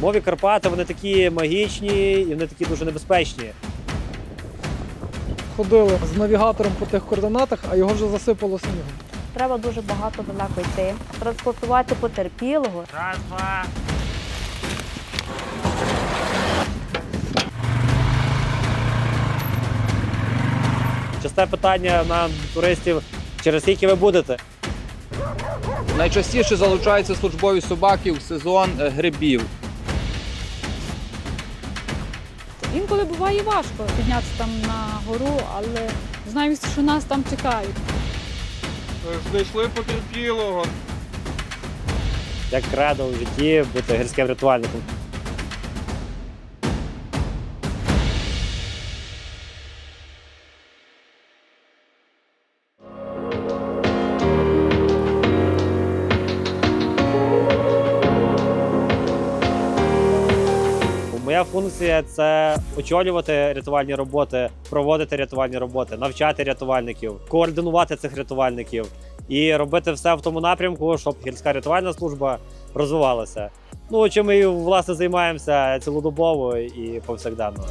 Зимові Карпати вони такі магічні і вони такі дуже небезпечні. Ходили з навігатором по тих координатах, а його вже засипало снігом. Треба дуже багато далеко йти. Транспортувати потерпілого. Раз, два. Часте питання на туристів, через скільки ви будете? Найчастіше залучаються службові собаки в сезон е, грибів. Інколи буває важко піднятися там на гору, але знаємо, що нас там чекають. Знайшли потерпілого. Як радо в житті бути гірським рятувальником? Функція це очолювати рятувальні роботи, проводити рятувальні роботи, навчати рятувальників, координувати цих рятувальників і робити все в тому напрямку, щоб гірська рятувальна служба розвивалася. Ну чим ми власне займаємося цілодобово і повсякденно.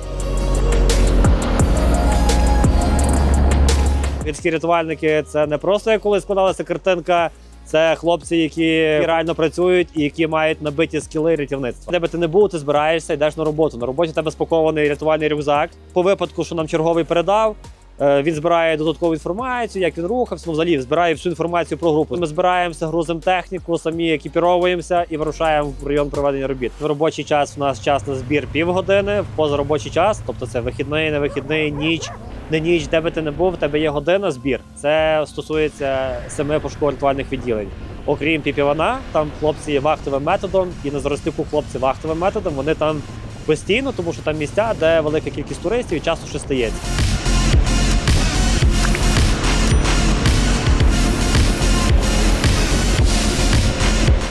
Гірські рятувальники це не просто як коли складалася картинка. Це хлопці, які реально працюють і які мають набиті скіли рятівництва. Де би ти не був, ти збираєшся, йдеш на роботу. На роботі тебе спакований рятувальний рюкзак. По випадку, що нам черговий передав, він збирає додаткову інформацію, як він рухався. Ну, взагалі збирає всю інформацію про групу. Ми збираємося, грузимо техніку, самі екіпіровуємося і вирушаємо в район проведення робіт. В робочий час у нас час на збір півгодини, в позаробочий час, тобто це вихідний, не вихідний, ніч. Не ніч, де би ти не був, в тебе є година збір. Це стосується семи пошуково-рятувальних відділень. Окрім піпівана, там хлопці вахтовим методом, і на Заростику хлопці вахтовим методом. Вони там постійно, тому що там місця, де велика кількість туристів і часто що стається.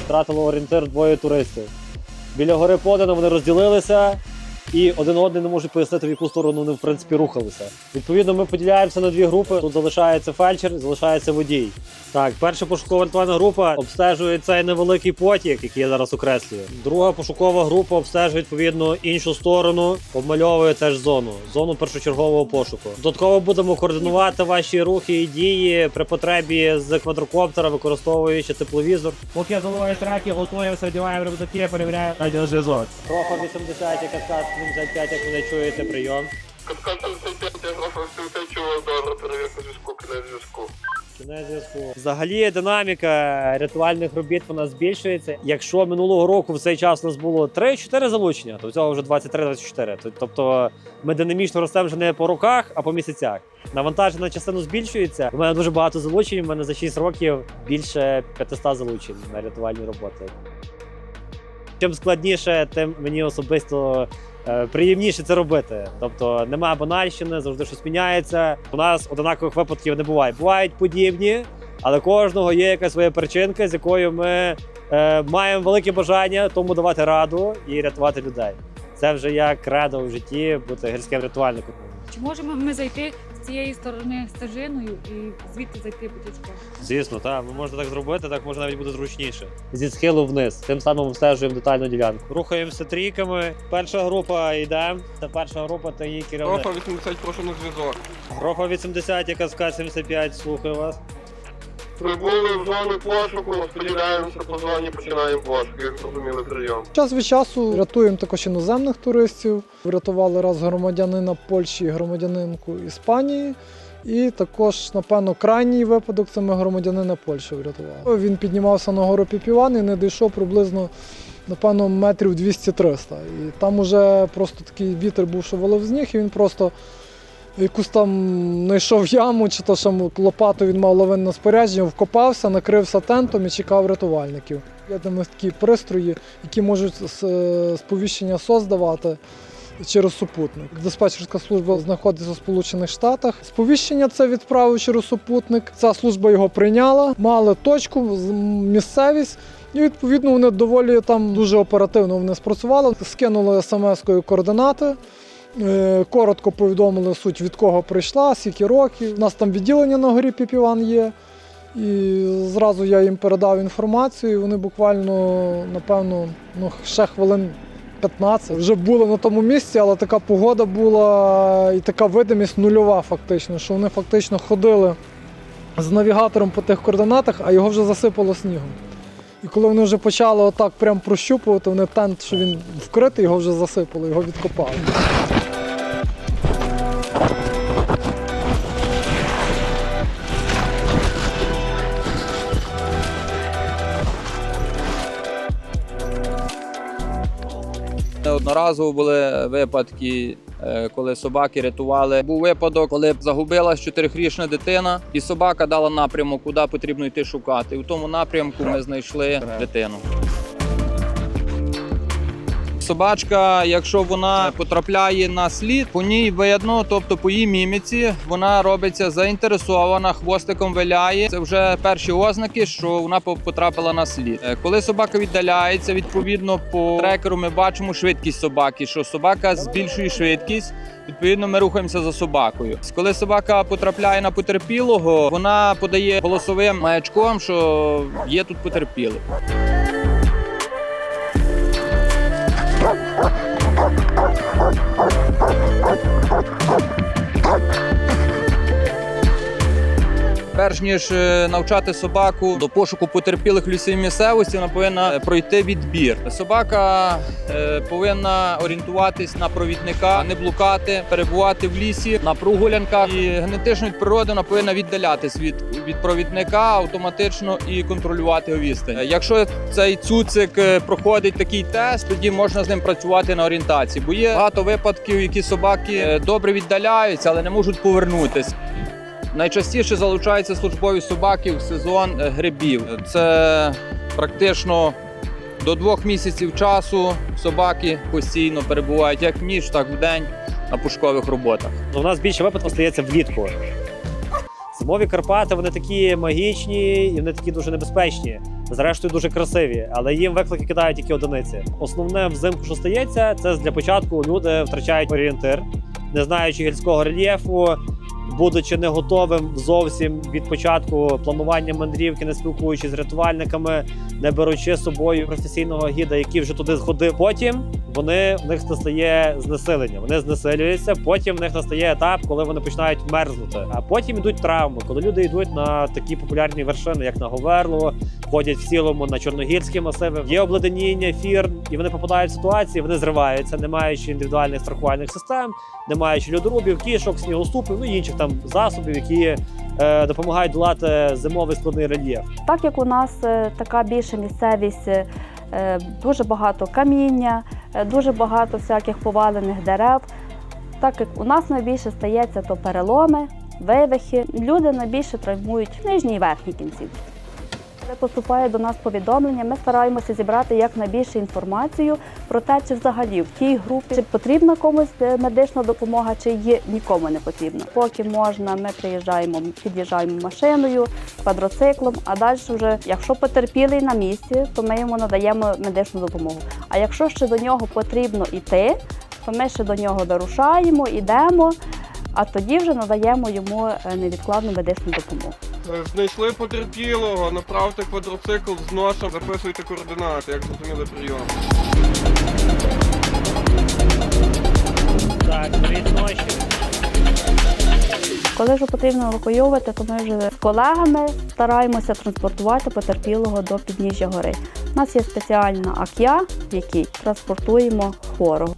Втратило орієнтир двоє туристів. Біля гори Подано вони розділилися і один одний не може пояснити, в яку сторону вони в принципі рухалися. Відповідно, ми поділяємося на дві групи. Тут залишається фельдшер, залишається водій. Так, перша пошукова рятувальна група обстежує цей невеликий потік, який я зараз окреслюю. Друга пошукова група обстежує відповідно іншу сторону, обмальовує теж зону, зону першочергового пошуку. Додатково будемо координувати ваші рухи і дії при потребі з квадрокоптера, використовуючи тепловізор. Поки я заливаю траки, готуємося, одягаємо рюкзаки, перевіряємо радіозв'язок. Профа 80 і каскад 75, як ви чуєте, прийом. Каскад 75, я 75 чого добре, перевірка зв'язку, кінець зв'язку. Кінець зв'язку. Взагалі динаміка рятувальних робіт вона збільшується. Якщо минулого року в цей час у нас було 3-4 залучення, то цього вже 23-24. Тобто ми динамічно ростемо вже не по роках, а по місяцях. Навантаження на частину збільшується. У мене дуже багато залучень. У мене за 6 років більше 500 залучень на рятувальні роботи. Чим складніше, тим мені особисто приємніше це робити. Тобто немає банальщини, завжди щось міняється. У нас однакових випадків не буває. Бувають подібні, але кожного є якась своя причинка, з якою ми е, маємо велике бажання тому давати раду і рятувати людей. Це вже як кредо в житті бути гірським рятувальником. Чи можемо ми зайти цієї сторони стежиною і звідти зайти потічком? Звісно, так, ми можна так зробити, так може навіть буде зручніше. Зі схилу вниз, тим самим обстежуємо детальну ділянку. Рухаємося трійками. Перша група йде. Це перша група та її керівник. Група 80, прошу на зв'язок. Група 80, яка СК 75, слухаю вас. Прибули в зону пошуку, розподіляємося по зоні, починаємо пошук, як зрозуміли прийом. Час від часу рятуємо також іноземних туристів. Врятували раз громадянина Польщі і громадянинку Іспанії. І також, напевно, крайній випадок це ми громадянина Польщі врятували. Він піднімався на гору Піпіван і не дійшов приблизно, напевно, метрів 200-300. І там уже просто такий вітер був, що валив з ніг, і він просто якусь там знайшов яму, чи то що лопату він мав лавинне спорядження, вкопався, накрився тентом і чекав рятувальників. Є там такі пристрої, які можуть е, сповіщення СОС давати через супутник. Диспетчерська служба знаходиться у Сполучених Штатах. Сповіщення це відправив через супутник. Ця служба його прийняла, мали точку, місцевість. І відповідно вони доволі там дуже оперативно вони спрацювали. Скинули смс-кою координати. Е, Коротко повідомили суть, від кого прийшла, скільки років. У нас там відділення на горі Піпіван є. І зразу я їм передав інформацію, і вони буквально, напевно, ну, ще хвилин 15. Вже були на тому місці, але така погода була і така видимість нульова, фактично, що вони фактично ходили з навігатором по тих координатах, а його вже засипало снігом. І коли вони вже почали отак прям прощупувати, вони тент, що він вкритий, його вже засипали, його відкопали. Одноразово були випадки, е, коли собаки рятували. Був випадок, коли загубилась чотирихрічна дитина, і собака дала напрямок, куди потрібно йти шукати. В тому напрямку ми знайшли дитину. Собачка, якщо вона потрапляє на слід, по ній видно, тобто по її міміці, вона робиться заінтересована, хвостиком виляє. Це вже перші ознаки, що вона по- потрапила на слід. Е, Коли собака віддаляється, відповідно по трекеру ми бачимо швидкість собаки, що собака збільшує швидкість. Відповідно, ми рухаємося за собакою. Коли собака потрапляє на потерпілого, вона подає голосовим маячком, що є тут потерпілий. Перш ніж е, навчати собаку до пошуку потерпілих в лісовій місцевості, вона повинна пройти відбір. Собака е, повинна орієнтуватись на провідника, не блукати, перебувати в лісі на прогулянках. І генетично від природи вона повинна віддалятись від, від провідника автоматично і контролювати його відстань. Якщо цей цуцик е, проходить такий тест, тоді можна з ним працювати на орієнтації. Бо є багато випадків, які собаки добре віддаляються, але не можуть повернутися. Найчастіше залучаються службові собаки в сезон е, грибів. Це практично до двох місяців часу собаки постійно перебувають як в ніч, так в день на пушкових роботах. У нас більше випадків стається влітку. Зимові Карпати вони такі магічні і вони такі дуже небезпечні. Зрештою, дуже красиві, але їм виклики кидають тільки одиниці. Основне взимку, що стається, це для початку люди втрачають орієнтир, не знаючи гірського рельєфу, будучи не готовим зовсім від початку планування мандрівки, не спілкуючись з рятувальниками, не беручи з собою професійного гіда, який вже туди сходив. Потім вони в них настає знесилення. Вони знесилюються. Потім в них настає етап, коли вони починають мерзнути. А потім йдуть травми, коли люди йдуть на такі популярні вершини, як на Говерло, ходять в цілому на чорногірські масиви. Є обледеніння, фірн, і вони попадають в ситуації, вони зриваються, не маючи індивідуальних страхувальних систем, не маючи льодорубів, кішок, снігоступів, ну і інших там засобів, які е, допомагають долати зимовий складний рельєф. Так як у нас е, така більша місцевість, е, дуже багато каміння, дуже багато всяких повалених дерев. Так як у нас найбільше стається, то переломи, вивихи. Люди найбільше травмують нижні і верхні кінцівки. Коли поступає до нас повідомлення, ми стараємося зібрати якнайбільше інформацію про те, чи взагалі в тій групі чи потрібна комусь е, медична допомога, чи її нікому не потрібна. Поки можна, ми приїжджаємо, під'їжджаємо машиною, квадроциклом, а далі вже, якщо потерпілий на місці, то ми йому надаємо медичну допомогу. А якщо ще до нього потрібно йти, то ми ще до нього дорушаємо, йдемо, а тоді вже надаємо йому е, невідкладну медичну допомогу. Е, Знайшли потерпілого, направте квадроцикл з ношем, записуйте координати, як зрозуміли прийом. Так, беріть ночі. Коли вже потрібно евакуйовувати, то ми вже з колегами стараємося транспортувати потерпілого до підніжжя гори. У нас є спеціальна ак'я, в якій транспортуємо хворого.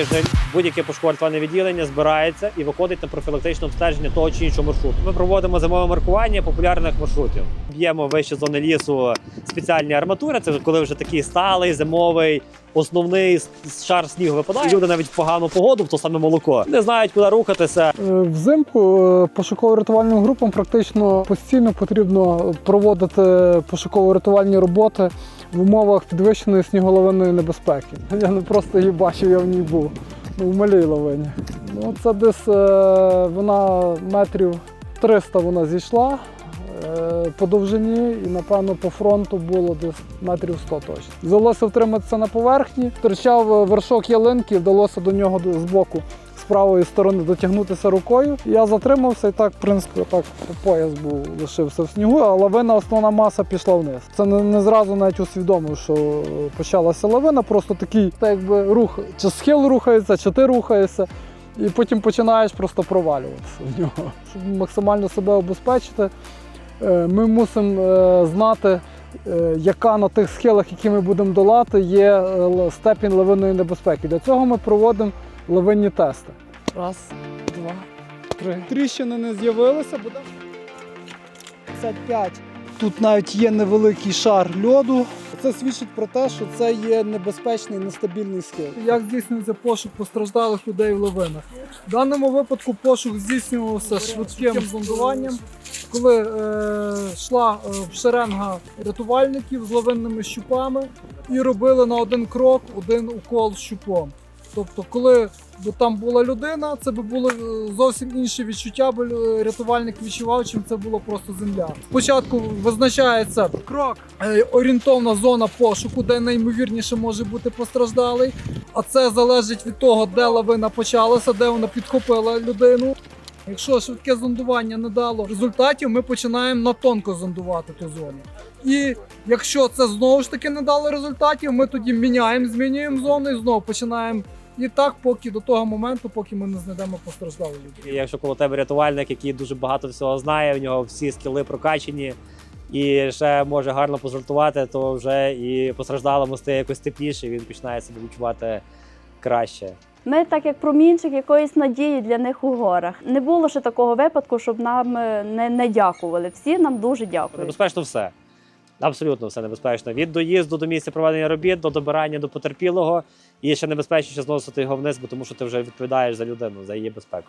Тиждень будь-яке пошкоджувальне відділення збирається і виходить на профілактичне обстеження того чи іншого маршруту. Ми проводимо зимове маркування популярних маршрутів. Б'ємо вище зони лісу спеціальні арматури. Це коли вже такий сталий зимовий основний шар снігу випадає. Люди навіть в погану погоду, в то саме молоко, не знають, куди рухатися. Е, Взимку е, пошуково-рятувальним групам практично постійно потрібно проводити пошуково-рятувальні роботи в умовах підвищеної сніголовинної небезпеки. Я не просто її бачив, я в ній був. Ну, в малій лавині. Ну, це десь е, вона метрів 300 вона зійшла. е, по довжині і, напевно, по фронту було десь метрів 100 точно. Вдалося втриматися на поверхні, торчав вершок ялинки, вдалося до нього до- з боку. З правої сторони дотягнутися рукою. Я затримався і так, в принципі, так пояс був лишився в снігу, а лавина, основна маса пішла вниз. Це не, не зразу навіть усвідомив, що почалася лавина, просто такий, так якби рух, чи схил рухається, чи ти рухаєшся. І потім починаєш просто провалюватися в нього. Щоб максимально себе обезпечити, е, ми мусимо е, знати, е, яка на тих схилах, які ми будемо долати, є степінь лавинної небезпеки. Для цього ми проводимо лавинні тести. Раз, два, три. Тріщини не з'явилися, буде 55. Тут навіть є невеликий шар льоду. Це свідчить про те, що це є небезпечний нестабільний схил. Як здійснюється пошук постраждалих людей в лавинах? В даному випадку пошук здійснювався швидким зондуванням, коли е, йшла е, шеренга рятувальників з лавинними щупами і робили на один крок один укол щупом. Тобто, коли б там була людина, це би було е, зовсім інше відчуття, бо е, рятувальник відчував, чим це було просто земля. Спочатку визначається крок, е, орієнтовна зона пошуку, де найімовірніше може бути постраждалий. А це залежить від того, де лавина почалася, де вона підхопила людину. Якщо швидке зондування не дало результатів, ми починаємо на тонко зондувати ту зону. І якщо це знову ж таки не дало результатів, ми тоді міняємо, змінюємо зону і знову починаємо. І так, поки до того моменту, поки ми не знайдемо постраждалу людину. Якщо коло тебе рятувальник, який дуже багато всього знає, у нього всі скіли прокачені, і ще може гарно позартувати, то вже і постраждалому стає якось тепліше, і він починає себе відчувати краще. Ми, так як промінчик якоїсь надії для них у горах. Не було ще такого випадку, щоб нам е, не, не дякували. Всі нам дуже дякують. Небезпечно все. Абсолютно все небезпечно. Від доїзду до місця проведення робіт, до добирання до потерпілого. І ще небезпечніше зносити його вниз, бо тому що ти вже відповідаєш за людину, за її безпеку.